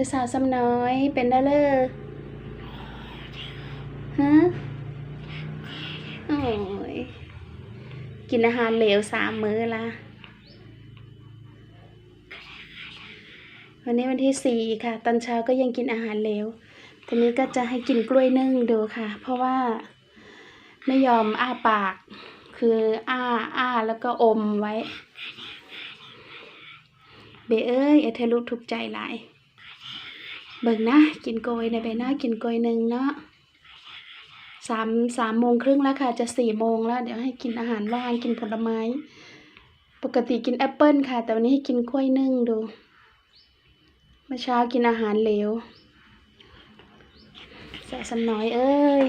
คือสาวซ้ำน้อยเป็นได้เลยฮะโอ้ยกินอาหารเหลวสามมื้อละวันนี้วันที่สี่ค่ะ ตอนเช้าก็ยังกินอาหารเหลวทีนี้ก็จะให้กินกล้วยนึ่งดูค่ะ เพราะว่าไม่ยอมอ้าปาก คืออ้าอ้าแล้วก็อมไว้ เบเอ้ยเอเธอลูกถูกใจหลาย เบิ่งนะ กินโกยในใบหน้ากินโกยหนึ่งเนาะสามสามโมงครึ่งแล้วค่ะ จะสี่โมงแล้ว เดี๋ยวให้กินอาหารว่างกินผลไม้ ปกติกินแอปเปิลค่ะ แต่วันนี้ให้กินกล้วยนึ่งดู เมื่อเช้ากินอาหารเหลวแสสันน้อยเอ้ย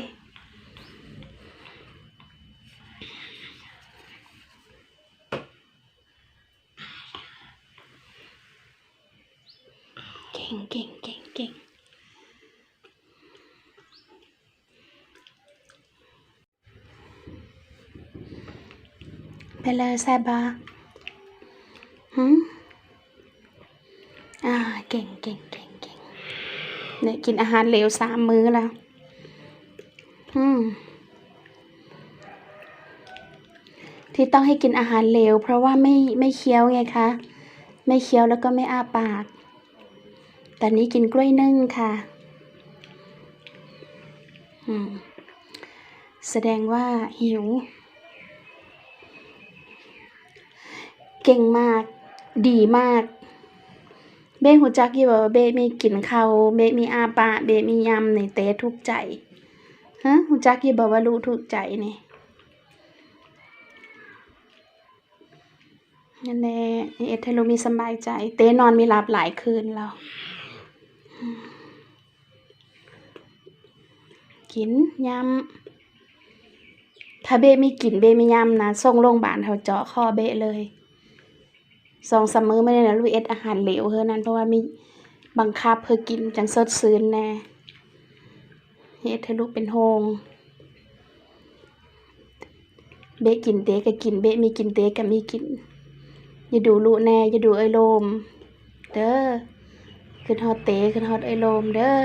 เก่งเก่งเก่ง เก่ง ไปเลยแซบาหืมอ่า เก่งเก่งเก่งเก่งเนี่ยกินอาหารเหลวสามมื้อแล้ว อืมที่ต้องให้กินอาหารเหลว เพราะว่าไม่ไม่เคี้ยวไงคะ ไม่เคี้ยวแล้วก็ไม่อ้าปาก ตอนนี้กินกล้วยนึ่งค่ะแสดงว่าหิว เก่งมาก ดีมาก เบ้หูจักยี่บอกว่าเบ้มีกินข้าวเบ้มีอาปาเบ้มียำในเต้ทุกใจฮะหูจักยี่บอกว่ารู้ทุกใจนี่นั่นแหละเอเทโลมีสบายใจ เต้นอนม่หลับหลายคืนแล้ว กินยำถ้าเบะมีกินเบะมียำนะส่งโรงพยาบาลเขาเจาะคอเบเลยสองสามมื้อไม่ได้นะลูกเอ็ดอาหารเหลวเท่านั้นเพราะว่ามีบังคับเพื่อกินจังสดซื่นแน่เฮ็ดให้ลูกเป็นโฮงเบกินเตะก็กินเบมีกินเตะก็มีกินอย่าดูลูกแน่อย่าดูไอ้โลมเด้อ ขึ้นฮอดเตะขึ้นฮอดไอโลมเด้อ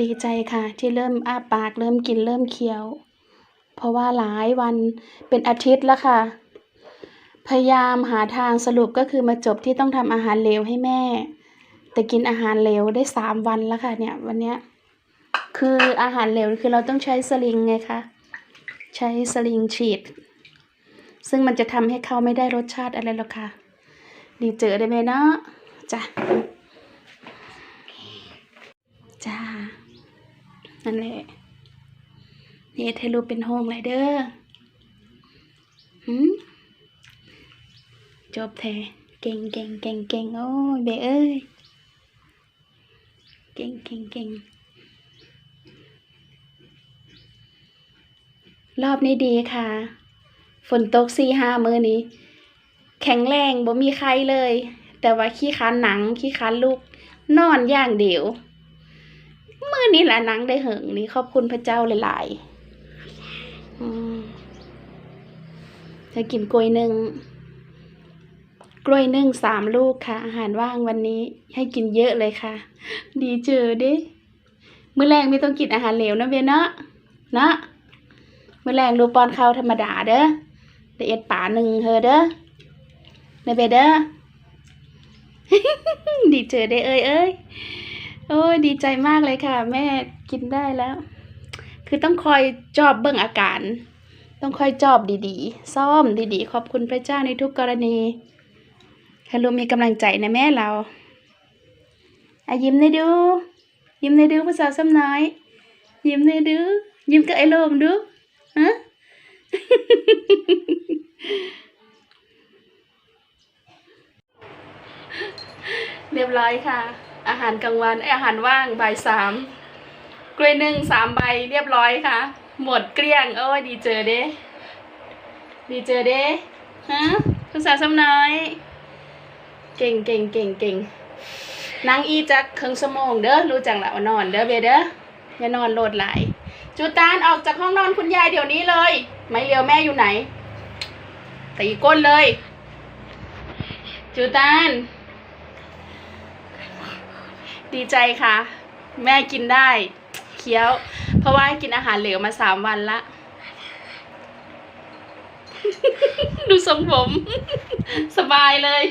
ดีใจค่ะ ที่เริ่มอ้าปากเริ่มกินเริ่มเคี้ยว เพราะว่าหลายวันเป็นอาทิตย์แล้วค่ะ พยายามหาทางสรุปก็คือมาจบที่ต้องทำอาหารเหลวให้แม่ แต่กินอาหารเหลวได้สามวันแล้วค่ะเนี่ยวันเนี้ยคืออาหารเหลวคือเราต้องใช้สลิงไงคะใช้สลิงฉีด ซึ่งมันจะทำให้เขาไม่ได้รสชาติอะไรหรอกค่ะ ดีเจอได้ไหมเนาะจ้ะจ้า นั่นแหละนี่เทลูเป็นโฮงไรเด้อหืมจบแท้เก่งเก่งเก่งเก่งโอ้ยเบเอ้ย เก่งเก่งเก่งรอบนี้ดีค่ะ ฝนตกสี่ห้ามือนี้ แข็งแรงบ่มีใครเลย แต่ว่าขี้ค้านหนังขี้ค้านลูก นอนอย่างเดียวมือนี้แหละหนังได้เหิงนี่ขอบคุณพระเจ้าหลายๆจะกินกล้วยหนึ่งกล้วยนึ่งสามลูกค่ะ อาหารว่างวันนี้ให้กินเยอะเลยค่ะ ดีเจอด้มื้อแรงไม่ต้องกินอาหารเหลวนะเวยเนาะเนาะมื้อแรงลูกป้อนข้าวธรรมดาเด้อ เดเอ็ดป่าหนึ่งเฮอเด้อเนเบเด้อดีเจอได้เอ้ยเอ้ยโอ้ยดีใจมากเลยค่ะ แม่กินได้แล้ว คือต้องคอยจอบเบิ่งอาการ ต้องคอยจอบดีๆ ซ่อมดีๆ ขอบคุณพระเจ้าในทุกกรณีให้ลูกมีกำลังใจนะแม่เราอะยิ้มได้ดู ยิ้มได้ดูภาษาซ้ำน้อย ยิ้มได้ดู ยิ้มกับไอ้โลมดูฮะ เรียบร้อยค่ะ อาหารกลางวันเอ้ยอาหารว่างบ่ายสามกล้วยนึ่งสามใบเรียบร้อยค่ะ หมดเกลี้ยงโอ้ยดีเจอเด้ดีเจอเด้ฮะภาษาซ้ำน้อย เก่งเก่งเก่งเก่งนางอีจักเครึ่งชั่วโมงเด้อรู้จังละว่านอนเด้อเบเด้ออย่านอนโหลดไหลายจูตานออกจากห้องนอนคุณยายเดี๋ยวนี้เลย ไม่เลียวแม่อยู่ไหน ตีก้นเลย จูตัน ดีใจค่ะ แม่กินได้ เคี้ยว เพราะว่ากินอาหารเหลวมาสามวันละ ดูทรงผม สบายเลย